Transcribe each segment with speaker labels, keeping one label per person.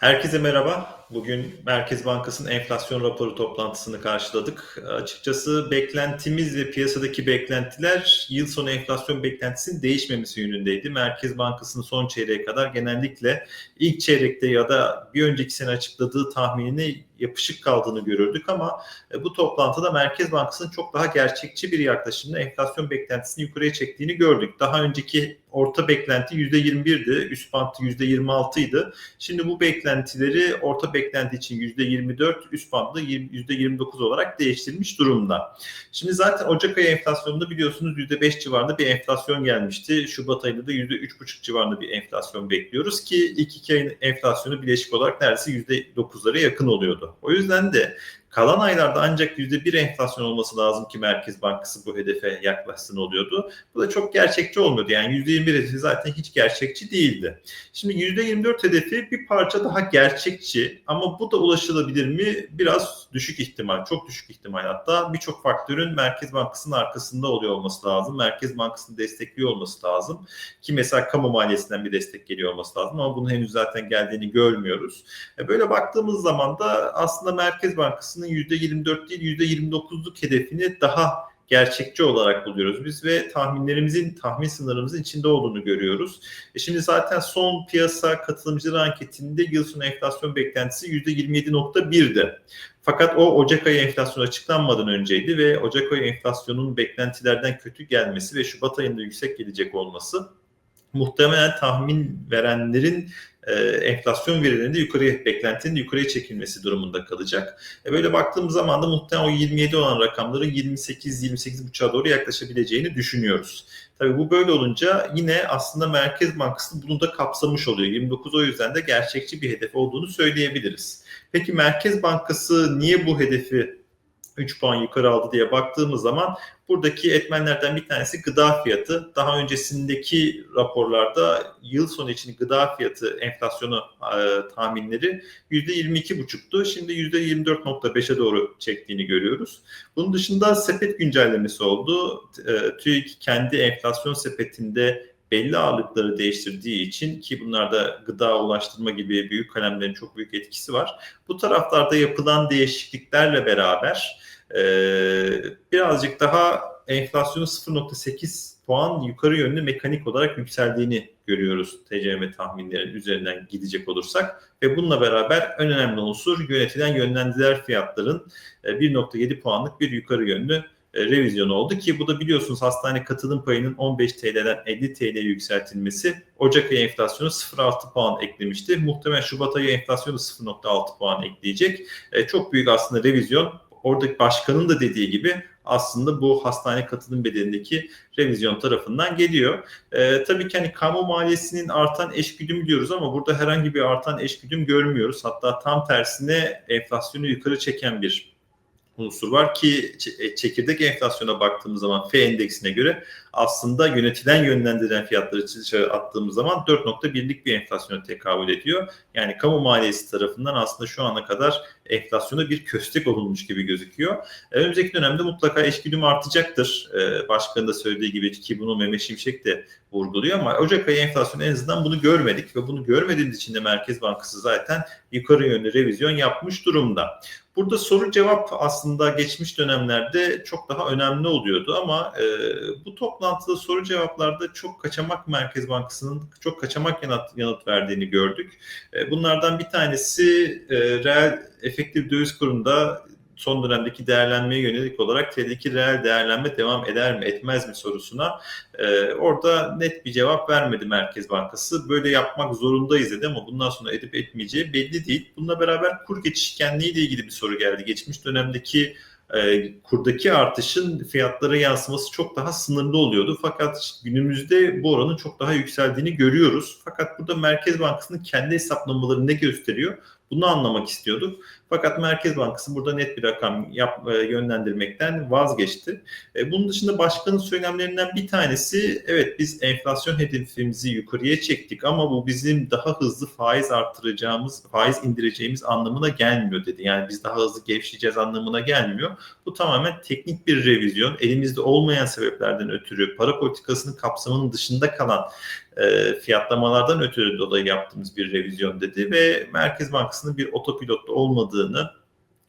Speaker 1: Herkese merhaba. Bugün Merkez Bankası'nın enflasyon raporu toplantısını karşıladık. Açıkçası beklentimiz ve piyasadaki beklentiler yıl sonu enflasyon beklentisinin değişmemesi yönündeydi. Merkez Bankası'nın son çeyreğe kadar genellikle ilk çeyrekte ya da bir önceki sene açıkladığı tahminini yapışık kaldığını görürdük ama e, bu toplantıda Merkez Bankası'nın çok daha gerçekçi bir yaklaşımla enflasyon beklentisini yukarıya çektiğini gördük. Daha önceki orta beklenti %21'di, üst bantı %26 idi. Şimdi bu beklentileri orta beklenti için %24, üst bandı %29 olarak değiştirilmiş durumda. Şimdi zaten Ocak ayı enflasyonunda biliyorsunuz %5 civarında bir enflasyon gelmişti. Şubat ayında da %3,5 civarında bir enflasyon bekliyoruz ki ilk iki ayın enflasyonu bileşik olarak neredeyse %9'lara yakın oluyordu. O yüzden de Kalan aylarda ancak %1 enflasyon olması lazım ki Merkez Bankası bu hedefe yaklaşsın oluyordu. Bu da çok gerçekçi olmuyordu. Yani %21 hedefi zaten hiç gerçekçi değildi. Şimdi %24 hedefi bir parça daha gerçekçi ama bu da ulaşılabilir mi? Biraz düşük ihtimal, çok düşük ihtimal hatta. Birçok faktörün Merkez Bankası'nın arkasında oluyor olması lazım. Merkez Bankası'nı destekliyor olması lazım. Ki mesela kamu maliyesinden bir destek geliyor olması lazım ama bunun henüz zaten geldiğini görmüyoruz. E, böyle baktığımız zaman da aslında Merkez Bankası enflasyonun %24 değil %29'luk hedefini daha gerçekçi olarak buluyoruz biz ve tahminlerimizin tahmin sınırımızın içinde olduğunu görüyoruz. E şimdi zaten son piyasa katılımcılar anketinde yıl sonu enflasyon beklentisi %27.1'di. Fakat o Ocak ayı enflasyonu açıklanmadan önceydi ve Ocak ayı enflasyonun beklentilerden kötü gelmesi ve Şubat ayında yüksek gelecek olması muhtemelen tahmin verenlerin e, enflasyon verilerinde yukarıya beklentinin yukarıya çekilmesi durumunda kalacak. E, böyle baktığımız zaman da muhtemelen o 27 olan rakamların 28 28,5'a doğru yaklaşabileceğini düşünüyoruz. Tabii bu böyle olunca yine aslında Merkez Bankası bunu da kapsamış oluyor. 29 o yüzden de gerçekçi bir hedef olduğunu söyleyebiliriz. Peki Merkez Bankası niye bu hedefi 3 puan yukarı aldı diye baktığımız zaman buradaki etmenlerden bir tanesi gıda fiyatı. Daha öncesindeki raporlarda yıl sonu için gıda fiyatı enflasyonu e, tahminleri %22,5'tu. Şimdi %24,5'e doğru çektiğini görüyoruz. Bunun dışında sepet güncellemesi oldu. E, TÜİK kendi enflasyon sepetinde belli ağırlıkları değiştirdiği için ki bunlarda gıda ulaştırma gibi büyük kalemlerin çok büyük etkisi var. Bu taraflarda yapılan değişikliklerle beraber e, birazcık daha enflasyonu 0.8 puan yukarı yönlü mekanik olarak yükseldiğini görüyoruz TCM tahminlerinin üzerinden gidecek olursak ve bununla beraber en önemli unsur yönetilen yönlendiriler fiyatların 1.7 puanlık bir yukarı yönlü e, revizyon oldu ki bu da biliyorsunuz hastane katılım payının 15 TL'den 50 TL'ye yükseltilmesi Ocak ayı enflasyonu 0.6 puan eklemişti. Muhtemelen Şubat ayı enflasyonu 0.6 puan ekleyecek. E, çok büyük aslında revizyon. Oradaki başkanın da dediği gibi aslında bu hastane katılım bedelindeki revizyon tarafından geliyor. E, tabii ki hani kamu maliyesinin artan eşgüdüm diyoruz ama burada herhangi bir artan eşgüdüm görmüyoruz. Hatta tam tersine enflasyonu yukarı çeken bir unsur var ki e, çekirdek enflasyona baktığımız zaman F endeksine göre aslında yönetilen yönlendiren fiyatları dışarı attığımız zaman 4.1'lik bir enflasyona tekabül ediyor. Yani kamu maliyesi tarafından aslında şu ana kadar enflasyona bir köstek olunmuş gibi gözüküyor. E, önümüzdeki dönemde mutlaka eşgüdüm artacaktır. E, başkanın da söylediği gibi ki bunu Mehmet Şimşek de vurguluyor ama Ocak ayı enflasyonu en azından bunu görmedik ve bunu görmediğimiz için de Merkez Bankası zaten yukarı yönlü revizyon yapmış durumda. Burada soru cevap aslında geçmiş dönemlerde çok daha önemli oluyordu ama e, bu toplantıda soru cevaplarda çok kaçamak Merkez Bankası'nın çok kaçamak yanıt, yanıt verdiğini gördük. E, bunlardan bir tanesi e, reel efektif döviz kurunda son dönemdeki değerlenmeye yönelik olarak TL'deki reel değerlenme devam eder mi etmez mi sorusuna e, orada net bir cevap vermedi Merkez Bankası. Böyle yapmak zorundayız dedi ama bundan sonra edip etmeyeceği belli değil. Bununla beraber kur geçişkenliği ile ilgili bir soru geldi. Geçmiş dönemdeki e, kurdaki artışın fiyatlara yansıması çok daha sınırlı oluyordu. Fakat günümüzde bu oranın çok daha yükseldiğini görüyoruz. Fakat burada Merkez Bankası'nın kendi hesaplamaları ne gösteriyor? Bunu anlamak istiyorduk. Fakat Merkez Bankası burada net bir rakam yap, e, yönlendirmekten vazgeçti. E, bunun dışında başkanın söylemlerinden bir tanesi evet biz enflasyon hedefimizi yukarıya çektik ama bu bizim daha hızlı faiz artıracağımız, faiz indireceğimiz anlamına gelmiyor dedi. Yani biz daha hızlı gevşeyeceğiz anlamına gelmiyor. Bu tamamen teknik bir revizyon. Elimizde olmayan sebeplerden ötürü para politikasının kapsamının dışında kalan e, fiyatlamalardan ötürü dolayı yaptığımız bir revizyon dedi ve Merkez Bankası'nın bir otopilotta olmadığını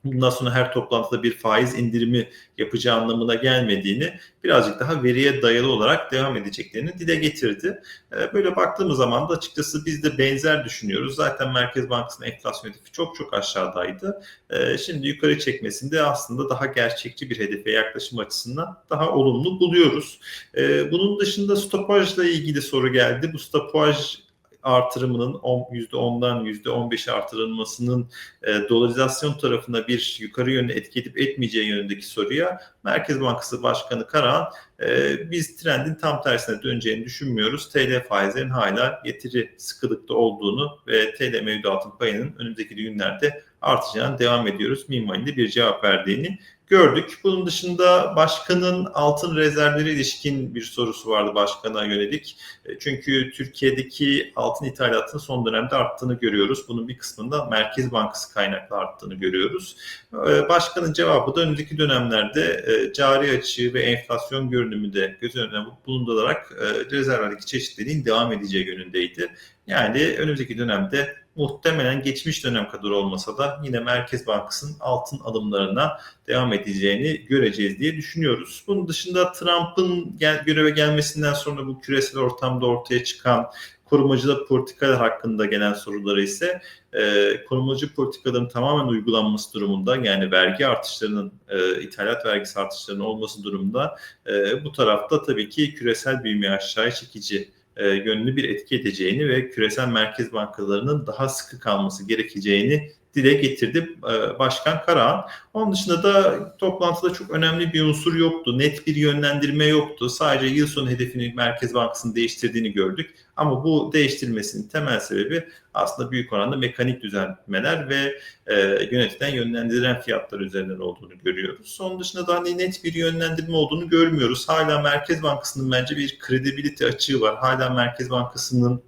Speaker 1: bundan sonra her toplantıda bir faiz indirimi yapacağı anlamına gelmediğini birazcık daha veriye dayalı olarak devam edeceklerini dile getirdi. Ee, böyle baktığımız zaman da açıkçası biz de benzer düşünüyoruz. Zaten Merkez Bankası'nın enflasyon hedefi çok çok aşağıdaydı. Ee, şimdi yukarı çekmesinde aslında daha gerçekçi bir hedefe yaklaşım açısından daha olumlu buluyoruz. Ee, bunun dışında stopajla ilgili soru geldi. Bu stopaj artırımının %10'dan %15'e artırılmasının e, dolarizasyon tarafına bir yukarı yönlü etki edip etmeyeceği yönündeki soruya Merkez Bankası Başkanı Karahan e, biz trendin tam tersine döneceğini düşünmüyoruz. TL faizlerin hala getiri sıkılıkta olduğunu ve TL mevduatın payının önümüzdeki günlerde artacağını devam ediyoruz. Minvalinde bir cevap verdiğini gördük. Bunun dışında başkanın altın rezervleri ilişkin bir sorusu vardı başkana yönelik. E, çünkü Türkiye'deki altın ithalatının son dönemde arttığını görüyoruz. Bunun bir kısmında Merkez Bankası kaynaklı arttığını görüyoruz. E, başkanın cevabı da önümüzdeki dönemlerde e, cari açığı ve enflasyon görünümü de göz önüne bulundurarak rezervlerdeki çeşitliliğin devam edeceği yönündeydi. Yani önümüzdeki dönemde muhtemelen geçmiş dönem kadar olmasa da yine Merkez Bankası'nın altın alımlarına devam edeceğini göreceğiz diye düşünüyoruz. Bunun dışında Trump'ın gel, göreve gelmesinden sonra bu küresel ortamda ortaya çıkan korumacı politikalar hakkında gelen soruları ise e, korumacı politikaların tamamen uygulanması durumunda yani vergi artışlarının e, ithalat vergisi artışlarının olması durumunda e, bu tarafta tabii ki küresel büyümeyi aşağıya çekici e, yönlü bir etki edeceğini ve küresel merkez bankalarının daha sıkı kalması gerekeceğini dile getirdi e, Başkan Karahan. Onun dışında da toplantıda çok önemli bir unsur yoktu. Net bir yönlendirme yoktu. Sadece yıl sonu hedefini Merkez Bankası'nın değiştirdiğini gördük. Ama bu değiştirmesinin temel sebebi aslında büyük oranda mekanik düzenlemeler ve e, yönetilen yönlendirilen fiyatlar üzerinden olduğunu görüyoruz. Onun dışında da hani net bir yönlendirme olduğunu görmüyoruz. Hala Merkez Bankası'nın bence bir kredibilite açığı var. Hala Merkez Bankası'nın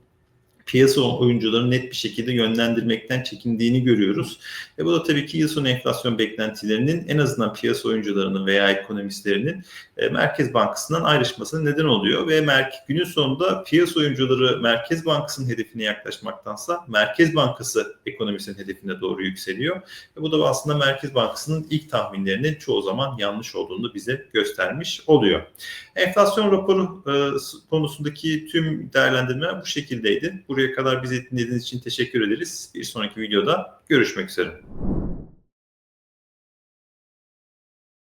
Speaker 1: piyasa oyuncularını net bir şekilde yönlendirmekten çekindiğini görüyoruz. E bu da tabii ki yıl sonu enflasyon beklentilerinin en azından piyasa oyuncularının veya ekonomistlerinin e, Merkez Bankası'ndan ayrışmasına neden oluyor ve merke, günün sonunda piyasa oyuncuları Merkez Bankası'nın hedefine yaklaşmaktansa Merkez Bankası ekonomisinin hedefine doğru yükseliyor. E bu da aslında Merkez Bankası'nın ilk tahminlerinin çoğu zaman yanlış olduğunu bize göstermiş oluyor. Enflasyon raporu e, konusundaki tüm değerlendirme bu şekildeydi. Buraya kadar bizi dinlediğiniz için teşekkür ederiz. Bir sonraki videoda görüşmek üzere.